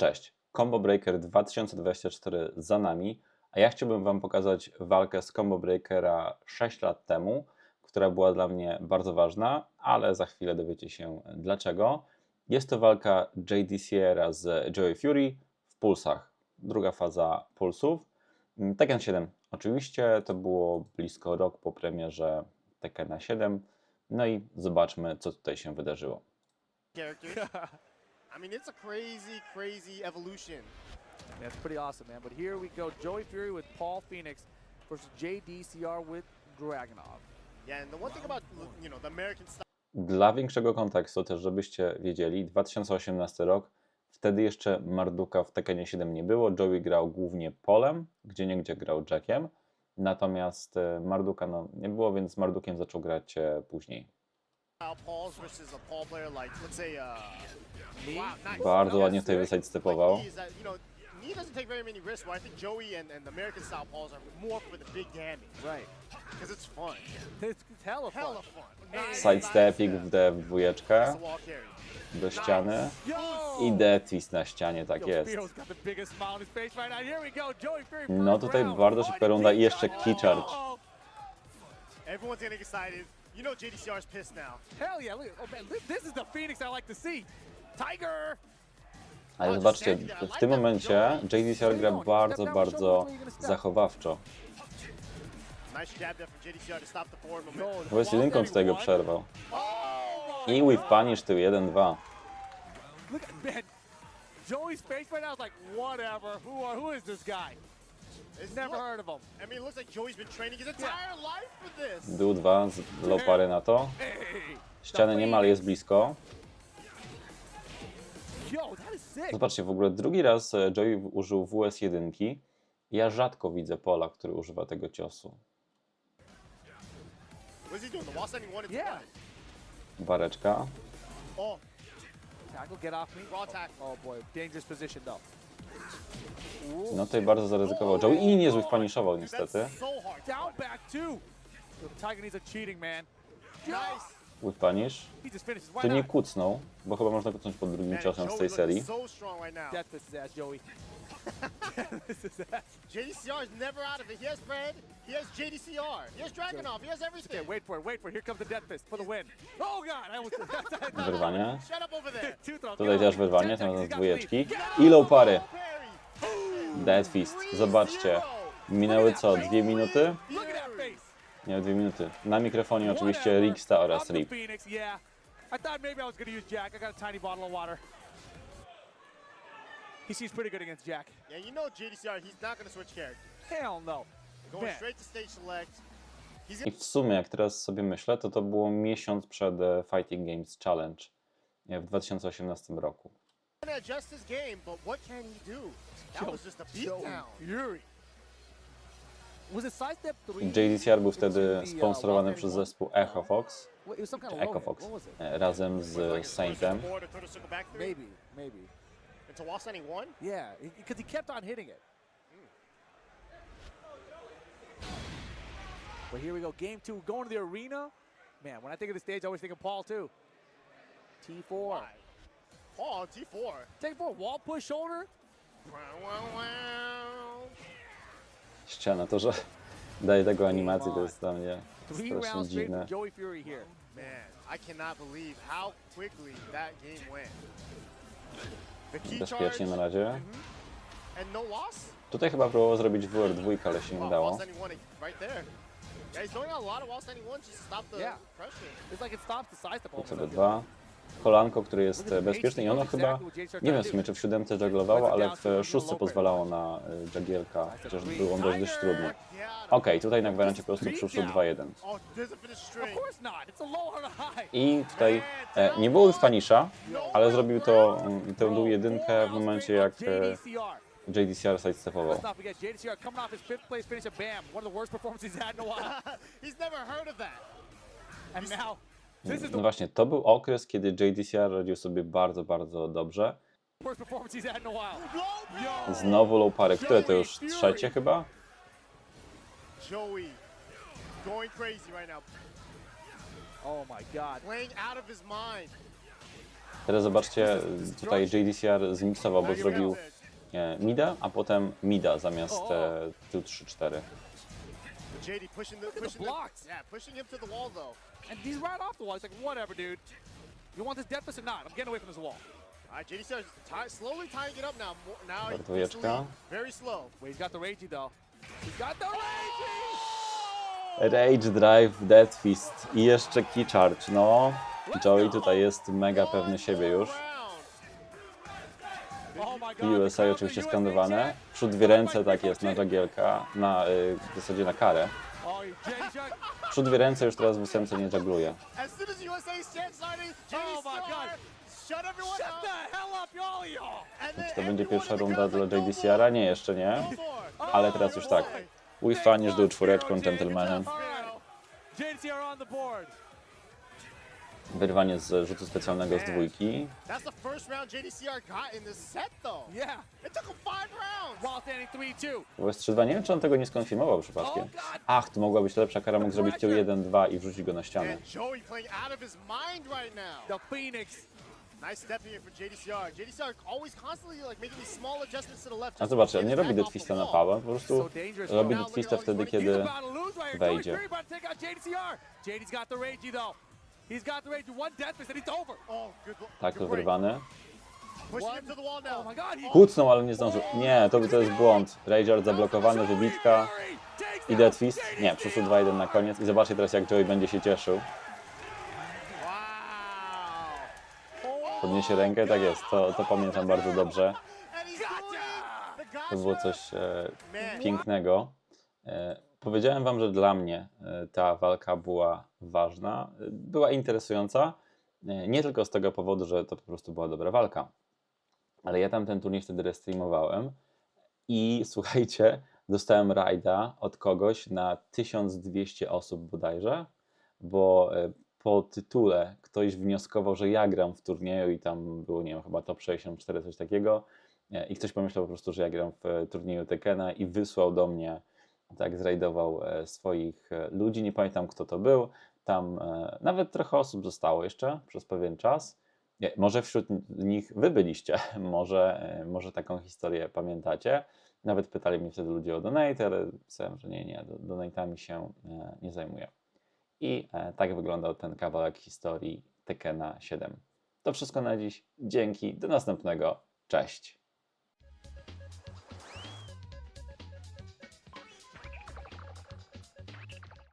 Cześć, Combo Breaker 2024 za nami, a ja chciałbym Wam pokazać walkę z Combo Breakera 6 lat temu, która była dla mnie bardzo ważna, ale za chwilę dowiecie się dlaczego. Jest to walka JD Sierra z Joey Fury w pulsach, druga faza pulsów. Mm, Tekken 7 oczywiście, to było blisko rok po premierze Tekkena 7, no i zobaczmy co tutaj się wydarzyło. I mean, it's a crazy, crazy evolution. That's pretty awesome, man. But here we go. Joey Fury with Paul Phoenix versus JDCR with Dragunov. Yeah, and the one thing about you know the American style Dla większego kontekstu, też żebyście wiedzieli, 2018 rok, wtedy jeszcze Marduka w Tekkenie 7 nie było. Joey grał głównie Polem, gdzie niegdzie grał Jackiem. Natomiast e, Marduka no, nie było, więc Mardukiem zaczął grać e, później. Pauls versus a Paul player like let's say uh. Bardzo ładnie tutaj wysidestepował. like, he doesn't take very many risks, but I think Joey and, and the American style Pauls are more for the big damage Right. because it's fun. It's hella fun. Hella fun. Nice, Sidestepik w D w dwójeczkę do ściany i D twist na ścianie, tak jest. No tutaj bardzo szybka runda i jeszcze key charge. Everyone's getting excited. You know JDCR's pissed now. Hell yeah. Look, oh, man, this is the Phoenix I like to see. Tiger! Ale zobaczcie, w tym momencie JDCR gra bardzo, bardzo zachowawczo. The Wobec jedynką z tego przerwał. Oh, I with punish tył 1-2. Look at man. Joey's face right now is like, whatever. Who are, who is this guy? It's Never look- heard of him. I mean, it looks like Joey's been training his entire life for this. Dół 2, z- low pary na to. Hey. Ściany nie ma, ale jest blisko. Zobaczcie, w ogóle drugi raz e, Joey użył WS1. Ja rzadko widzę Pola, który używa tego ciosu. Bareczka. Oh. Oh. No tutaj bardzo zaryzykował Joey i niezły wpaniszował niestety. Nice. With punish. Tu nie kucnął, bo chyba można kucnąć pod drugim ciosem z tej serii. JDCR is never out of it. He has Fred. He has JDCR. He has Dragunov. He has everything. Okay, wait for it, wait for it. Here comes the death fist for the win. Oh god, I almost. Wyrwanie. Shut up over there. Two throw. Tutaj też wyrwanie, got dwójeczki. lead. Get I low pary. Dead Fist. Zobaczcie. Minęły co? Dwie minuty? Nie, dwie minuty. Na mikrofonie oczywiście Riksta oraz Rip. I thought maybe I was gonna use Jack. I got a tiny bottle of water. He seems pretty good against Jack. Yeah, you know JDCR, he's not going to switch characters. Hell no. Going Man. straight to stage select. He's I w sumie, jak teraz sobie myślę, to to było miesiąc przed e, Fighting Games Challenge w 2018 roku. adjust his game, but what can he do? That was just a beatdown. Fury. Was it sidestep three? JDCR był wtedy into the, uh, sponsorowany Walker przez one? zespół Echo Fox, What- It was some kind czy of Echo logo. Fox, What was it? e, razem z Saintem. Forward to throw the circle back three. Maybe, maybe. Into wall standing one. Yeah, because he kept on hitting it. But here we go, game two, going to the arena. Man, when I think of the stage, I always think of Paul too. T4. Why? Paul, T4. Take four, wall push shoulder. Wow, wow, wow ściana. To, że daje tego animacji, to jest dla mnie strasznie dziwne. Bezpiecznie na razie. Tutaj chyba próbował zrobić WR dwójkę, ale się nie udało. UCB2. Kolanko, które jest e, bezpieczne i ono chyba, nie wiem w sumie czy w siódemce żaglowało, ale w szóstce pozwalało na e, żagielka, chociaż był on dość, dość trudny. Okej, tutaj na gwarancie po prostu przyszło 2-1. Oh, doesn't finish Of straight. course not. It's a low on a high. I tutaj e, nie było Fanisza, ale zrobił to, mm, tę dół jedynkę w momencie jak e, JDCR. Sidestepował. And now, No the właśnie, to był okres, kiedy JDCR radził sobie bardzo, bardzo dobrze. Znowu low parę, które to już trzecie chyba? Oh. Teraz zobaczcie, tutaj JDCR zmiksował, bo zrobił mida, a potem mida zamiast e, tu 3-4. JD pushing the, the pushing blocks. yeah, pushing him to the wall though. And he's right off the wall. He's like, whatever, dude. You want this deathless or not? I'm getting away from this wall. All right, JD starts tie, slowly tying it up now. More, now he Bardzo gets the jeczka. lead. Very slow. Wait, he's got the ragey though. He's got the oh! ragey! Rage Drive, Death Fist i jeszcze Key Charge. No, Joey tutaj jest mega pewny siebie już. USA oczywiście. USA Przód dwie ręce, tak jest, na żagielka, na, y, w zasadzie na karę. Oh. Przód dwie ręce już teraz w ósemce nie żagluje. JD Oh Czy to będzie pierwsza runda dla like, no JDCR-a? Nie, jeszcze nie. no. Ale teraz już tak. Wi-Fi nie żdł czwóreczką, gentlemanem. JDCR on the board. Wyrwanie z rzutu specjalnego z dwójki. That's the first round JDCR got in this set though. Yeah. It took him five rounds. While standing 3-2. Bo jest 3-2. Nie wiem, czy on tego nie skonfirmował przypadkiem. Ach, to mogła być lepsza kara, mógł zrobić tył 1-2 i wrzucić go na ścianę. And Joey playing out of his mind right now. The Phoenix. Nice stepping in for JDCR. JDCR always constantly like making these small adjustments to the left. A zobaczcie, on nie robi the Deathfista na pałę, po prostu robi at all wtedy, kiedy wejdzie. JD's got the ragey though. He's got the ragey. One death miss and it's over. Oh, good. blo- tak to wyrwane. Pushing him to the wall now. Oh my God. He Kucnął, ale nie zdążył. Nie, to, to jest błąd. Rager zablokowany, wybitka i Deathfist. Nie, przyszło 2-1 na koniec i zobaczcie teraz, jak Joey będzie się cieszył. Podniesie rękę, tak jest, to, to pamiętam bardzo dobrze. To było coś e, pięknego. E, powiedziałem wam, że dla mnie e, ta walka była ważna, e, była interesująca. E, nie tylko z tego powodu, że to po prostu była dobra walka, ale ja tam ten turniej wtedy restreamowałem i słuchajcie, dostałem rajda od kogoś na 1200 osób bodajże, bo po tytule ktoś wnioskował, że ja gram w turnieju i tam było, nie wiem, chyba top 64, coś takiego. I ktoś pomyślał po prostu, że ja gram w turnieju Tekena i wysłał do mnie, tak zrajdował e, swoich e, ludzi. Nie pamiętam, kto to był. Tam e, nawet trochę osób zostało jeszcze przez pewien czas. Może wśród nich wy byliście, może, może taką historię pamiętacie. Nawet pytali mnie wtedy ludzie o donate, ale pisałem, że nie, nie, do- donatami się nie zajmuję. I tak wyglądał ten kawałek historii Tekena 7. To wszystko na dziś. Dzięki. Do następnego. Cześć.